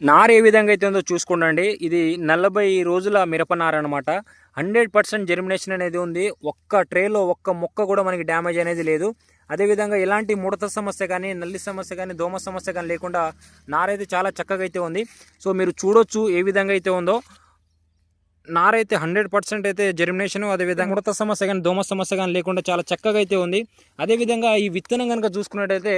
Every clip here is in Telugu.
నార ఏ విధంగా అయితే ఉందో చూసుకోండి ఇది నలభై రోజుల మిరప నార అనమాట హండ్రెడ్ పర్సెంట్ జెర్మినేషన్ అనేది ఉంది. ఒక్క ట్రేలో ఒక్క మొక్క కూడా మనకి డ్యామేజ్ అనేది లేదు. అదేవిధంగా ఎలాంటి ముడత సమస్య కానీ నల్లి సమస్య కానీ దోమ సమస్య కానీ లేకుండా నారైతే చాలా చక్కగా అయితే ఉంది. సో మీరు చూడొచ్చు ఏ విధంగా అయితే ఉందో. నారైతే హండ్రెడ్ పర్సెంట్ అయితే జెర్మినేషన్ అదేవిధంగా ముడత సమస్య కానీ దోమ సమస్య కానీ లేకుండా చాలా చక్కగా అయితే ఉంది. అదేవిధంగా ఈ విత్తనం కనుక చూసుకున్నట్టయితే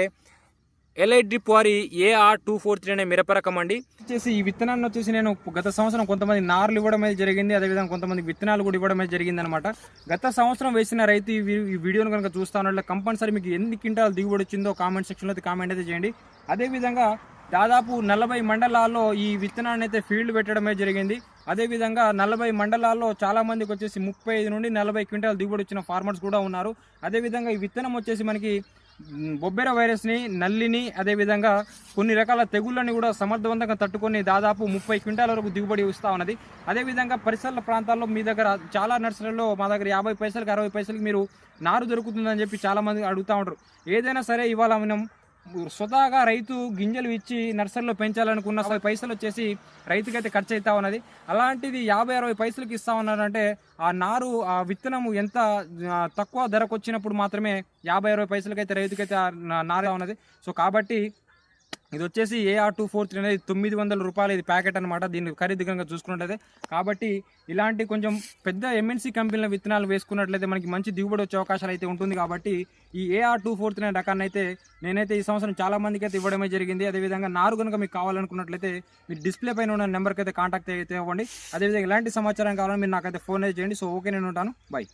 ఎల్ఐ డ్రిప్ వారి ఏఆర్ టూ ఫోర్ త్రీ అనే మిరప రకం అండి. వచ్చేసి ఈ విత్తనాన్ని వచ్చేసి నేను గత సంవత్సరం కొంతమంది నార్లు ఇవ్వడం అయితే జరిగింది అదేవిధంగా కొంతమంది విత్తనాలు కూడా ఇవ్వడం అయితే జరిగింది అనమాట గత సంవత్సరం వేసిన రైతు ఈ వీడియోను కనుక చూస్తా కంపల్సరీ మీకు ఎన్ని క్వింటాలు దిగుబడి వచ్చిందో కామెంట్ సెక్షన్లో అయితే కామెంట్ అయితే చేయండి. అదేవిధంగా దాదాపు నలభై మండలాల్లో ఈ విత్తనాన్ని అయితే ఫీల్డ్ పెట్టడమే జరిగింది. అదేవిధంగా నలభై మండలాల్లో చాలా మందికి వచ్చేసి ముప్పై ఐదు నుండి నలభై క్వింటాల్ దిగుబడి వచ్చిన ఫార్మర్స్ కూడా ఉన్నారు. అదేవిధంగా ఈ విత్తనం వచ్చేసి మనకి బొబ్బెర వైరస్ని నల్లిని అదేవిధంగా కొన్ని రకాల తెగుళ్ళని కూడా సమర్థవంతంగా తట్టుకొని దాదాపు ముప్పై క్వింటాల వరకు దిగుబడి వస్తూ ఉన్నది. అదేవిధంగా పరిసర ప్రాంతాల్లో మీ దగ్గర చాలా నర్సరీలో మా దగ్గర యాభై పైసలకి అరవై పైసలకి మీరు నారు దొరుకుతుందని చెప్పి చాలామంది అడుగుతూ ఉంటారు. ఏదైనా సరే ఇవాళ మనం స్వతహాగా రైతు గింజలు ఇచ్చి నర్సరీలో పెంచాలనుకున్న పైసలు వచ్చేసి రైతుకైతే ఖర్చు అవుతా ఉన్నది. అలాంటిది యాభై అరవై పైసలకి ఇస్తా ఉన్నారంటే ఆ నారు ఆ విత్తనము ఎంత తక్కువ ధరకు వచ్చినప్పుడు మాత్రమే యాభై అరవై పైసలకైతే రైతుకైతే నారే నారు ఉన్నది. సో కాబట్టి ఇది వచ్చేసి ఏఆర్ టూ ఫోర్ త్రీ అనేది తొమ్మిది వందల రూపాయలు ఇది ప్యాకెట్ అనమాట దీన్ని ఖరీదు కనుక చూసుకున్నట్లయితే. కాబట్టి ఇలాంటి కొంచెం పెద్ద ఎంఎన్సీ కంపెనీల విత్తనాలు వేసుకున్నట్లయితే మనకి మంచి దిగుబడి వచ్చే అవకాశాలు అయితే ఉంటుంది. కాబట్టి ఈ ఏఆర్ టూ ఫోర్ త్రీ అనే రకాన్ని అయితే నేనైతే ఈ సంవత్సరం చాలా మందికి అయితే ఇవ్వడమే జరిగింది. అదేవిధంగా నారు కనుక మీకు కావాలనుకున్నట్లయితే మీరు డిస్ప్లే పైన ఉన్న నెంబర్కి అయితే కాంటాక్ట్ అయితే ఇవ్వండి అదేవిధంగా ఎలాంటి సమాచారం కావాలని మీరు నాకైతే ఫోన్ అయితే చేయండి. సో ఓకే నేను ఉంటాను. బై